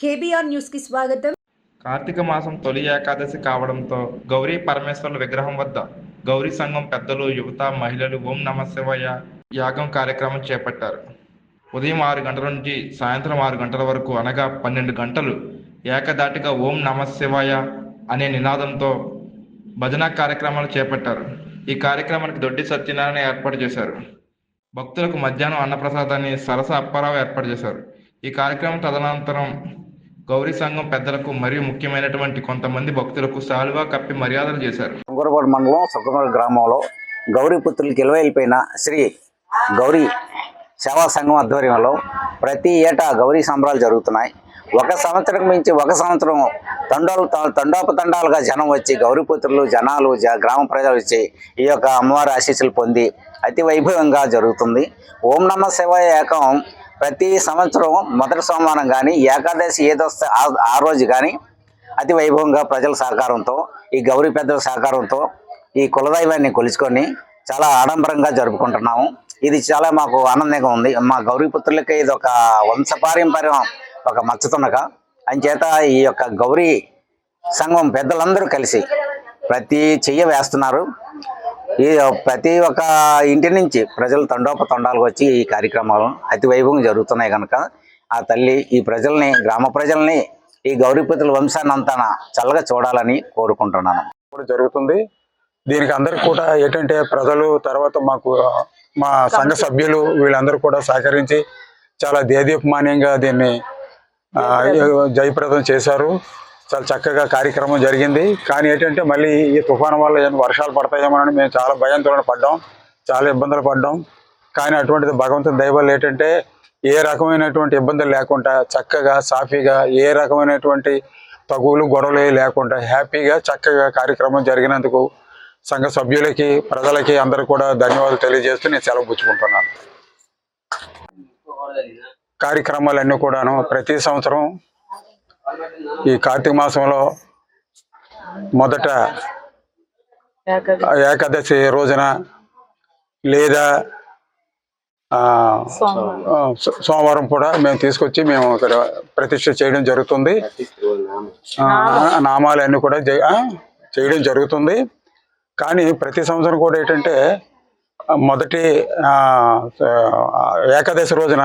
KBR న్యూస్కి స్వాగతం. కార్తీక మాసం తొలి ఏకాదశి కావడంతో గౌరీ పరమేశ్వరుల విగ్రహం వద్ద గౌరీ సంఘం పెద్దలు యువత మహిళలు ఓం నమ శివయ యాగం కార్యక్రమం చేపట్టారు. ఉదయం ఆరు గంటల నుంచి సాయంత్రం ఆరు గంటల వరకు అనగా పన్నెండు గంటలు ఏకదాటిగా ఓం నమ శివాయ అనే నినాదంతో భజన కార్యక్రమాలు చేపట్టారు. ఈ కార్యక్రమానికి దొడ్డి సత్యనారాయణ ఏర్పాటు చేశారు. భక్తులకు మధ్యాహ్నం అన్నప్రసాదాన్ని సరస అప్పారావు ఏర్పాటు చేశారు. ఈ కార్యక్రమం తదనంతరం గౌరీ సంఘం పెద్దలకు మరియు ముఖ్యమైనటువంటి కొంతమంది భక్తులకు సాలువా కప్పి మర్యాదలు చేశారు. శంకరపాడు మండలం సుఖమర గ్రామంలో గౌరీ పుత్రులకి ఇలవైలిపోయిన శ్రీ గౌరీ సేవా సంఘం ఆధ్వర్యంలో ప్రతి ఏటా గౌరీ సంబరాలు జరుగుతున్నాయి. ఒక సంవత్సరం మించి ఒక సంవత్సరం తండోలు తండోపతండాలుగా జనం వచ్చి గౌరీపుత్రులు జనాలు జ గ్రామ ప్రజలు వచ్చి ఈ యొక్క అమ్మవారి ఆశీస్సులు పొంది అతి వైభవంగా జరుగుతుంది. ఓం నమ శివాయ ఏకం. ప్రతి సంవత్సరం మొదటి సోమవారం కానీ ఏకాదశి ఏదొస్తే ఆ- రోజు కానీ అతి వైభవంగా ప్రజల సహకారంతో ఈ గౌరీ పెద్దల సహకారంతో ఈ కులదైవాన్ని కొలుచుకొని చాలా ఆడంబరంగా జరుపుకుంటున్నాము. ఇది చాలా మాకు ఆనందంగా ఉంది. మా గౌరీపుత్రులకి ఇది ఒక వంశపారంపర్యం. ఒక మచ్చతునక అంచేత ఈ యొక్క గౌరీ సంఘం పెద్దలందరూ కలిసి ప్రతి చెయ్య వేస్తున్నారు. ఈ ప్రతి ఒక్క ఇంటి నుంచి ప్రజలు తండోపతండాలకు వచ్చి ఈ కార్యక్రమాలు అతి వైభవం జరుగుతున్నాయి కనుక ఆ తల్లి ఈ ప్రజల్ని గ్రామ ప్రజల్ని ఈ గౌరీపతుల వంశాన్ని అంతా చల్లగా చూడాలని కోరుకుంటున్నాను. ఇప్పుడు జరుగుతుంది. దీనికి అందరికి కూడా ఏంటంటే ప్రజలు తర్వాత మాకు మా సంఘ సభ్యులు వీళ్ళందరూ కూడా సహకరించి చాలా దేదీపమాన్యంగా దీన్ని జయప్రదం చేశారు. చాలా చక్కగా కార్యక్రమం జరిగింది. కానీ ఏంటంటే మళ్ళీ ఈ తుఫాను వల్ల ఏమైనా వర్షాలు పడతాయేమోనని మేము చాలా భయాందోళన పడ్డాం. చాలా ఇబ్బందులు పడ్డాం. కానీ అటువంటిది భగవంతుని దయవల్ల ఏంటంటే ఏ రకమైనటువంటి ఇబ్బందులు లేకుండా చక్కగా సాఫీగా ఏ రకమైనటువంటి తగువులు గొడవలు లేకుండా హ్యాపీగా చక్కగా కార్యక్రమం జరిగినందుకు సంఘ సభ్యులకి ప్రజలకి అందరూ కూడా ధన్యవాదాలు తెలియజేస్తూ నేను సెలవు పుచ్చుకుంటున్నాను. కార్యక్రమాలన్నీ కూడాను ప్రతి సంవత్సరం ఈ కార్తీక మాసంలో మొదట ఏకాదశి. రోజున లేదా సోమవారం. కూడా మేము తీసుకొచ్చి మేము ఇక్కడ ప్రతిష్ఠ చేయడం జరుగుతుంది. నామాలన్నీ కూడా చేయడం జరుగుతుంది. కానీ ప్రతి సంవత్సరం కూడా ఏంటంటే మొదటి ఏకాదశి రోజున